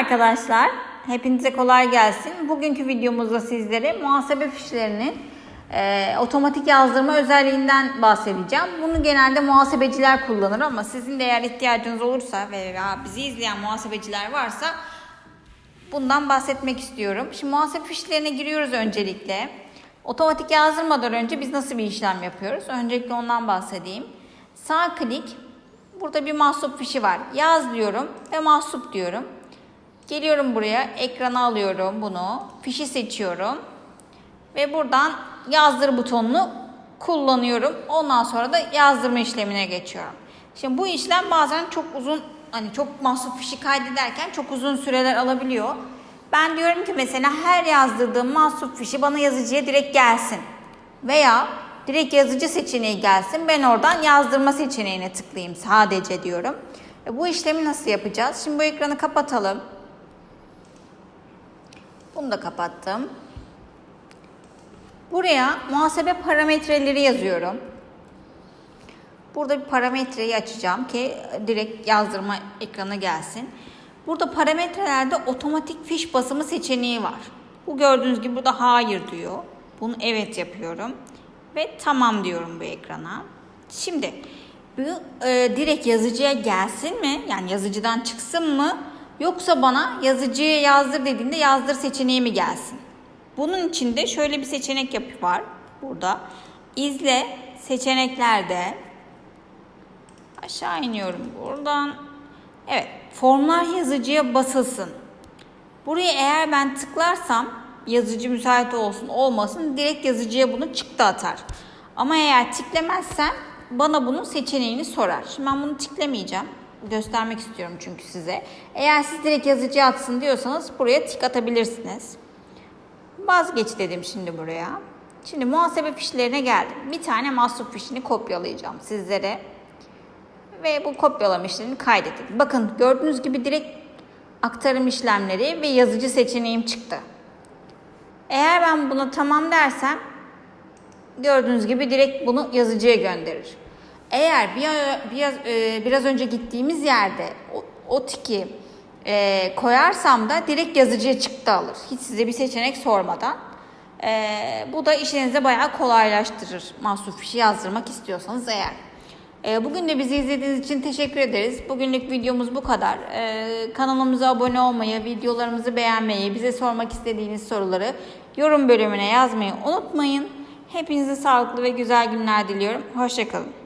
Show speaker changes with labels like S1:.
S1: arkadaşlar. Hepinize kolay gelsin. Bugünkü videomuzda sizlere muhasebe fişlerinin e, otomatik yazdırma özelliğinden bahsedeceğim. Bunu genelde muhasebeciler kullanır ama sizin de eğer ihtiyacınız olursa veya bizi izleyen muhasebeciler varsa bundan bahsetmek istiyorum. Şimdi muhasebe fişlerine giriyoruz öncelikle. Otomatik yazdırmadan önce biz nasıl bir işlem yapıyoruz? Öncelikle ondan bahsedeyim. Sağ klik Burada bir mahsup fişi var. Yaz diyorum ve mahsup diyorum. Geliyorum buraya, ekrana alıyorum bunu. Fişi seçiyorum. Ve buradan yazdır butonunu kullanıyorum. Ondan sonra da yazdırma işlemine geçiyorum. Şimdi bu işlem bazen çok uzun, hani çok mahsup fişi kaydederken çok uzun süreler alabiliyor. Ben diyorum ki mesela her yazdırdığım mahsup fişi bana yazıcıya direkt gelsin. Veya direkt yazıcı seçeneği gelsin. Ben oradan yazdırma seçeneğine tıklayayım sadece diyorum. E bu işlemi nasıl yapacağız? Şimdi bu ekranı kapatalım. Bunu da kapattım. Buraya muhasebe parametreleri yazıyorum. Burada bir parametreyi açacağım ki direkt yazdırma ekranı gelsin. Burada parametrelerde otomatik fiş basımı seçeneği var. Bu gördüğünüz gibi burada hayır diyor. Bunu evet yapıyorum. Ve tamam diyorum bu ekrana. Şimdi bu e, direkt yazıcıya gelsin mi? Yani yazıcıdan çıksın mı? Yoksa bana yazıcıya yazdır dediğinde yazdır seçeneği mi gelsin? Bunun için de şöyle bir seçenek yapı var burada. İzle seçeneklerde aşağı iniyorum buradan. Evet, formlar yazıcıya basılsın. Buraya eğer ben tıklarsam yazıcı müsait olsun olmasın direkt yazıcıya bunu çıktı atar. Ama eğer tıklamazsam bana bunun seçeneğini sorar. Şimdi ben bunu tıklameyeceğim. Göstermek istiyorum çünkü size. Eğer siz direkt yazıcıya atsın diyorsanız buraya tık atabilirsiniz. Vazgeç dedim şimdi buraya. Şimdi muhasebe fişlerine geldim. Bir tane mahsup fişini kopyalayacağım sizlere. Ve bu kopyalama işlemini kaydedin. Bakın gördüğünüz gibi direkt aktarım işlemleri ve yazıcı seçeneğim çıktı. Eğer ben buna tamam dersem gördüğünüz gibi direkt bunu yazıcıya gönderir. Eğer bir, biraz, e, biraz önce gittiğimiz yerde o, o tiki e, koyarsam da direkt yazıcıya çıktı alır. Hiç size bir seçenek sormadan. E, bu da işinizi bayağı kolaylaştırır. Mahsup fişi yazdırmak istiyorsanız eğer. E, bugün de bizi izlediğiniz için teşekkür ederiz. Bugünlük videomuz bu kadar. E, kanalımıza abone olmayı, videolarımızı beğenmeyi, bize sormak istediğiniz soruları yorum bölümüne yazmayı unutmayın. Hepinize sağlıklı ve güzel günler diliyorum. Hoşçakalın.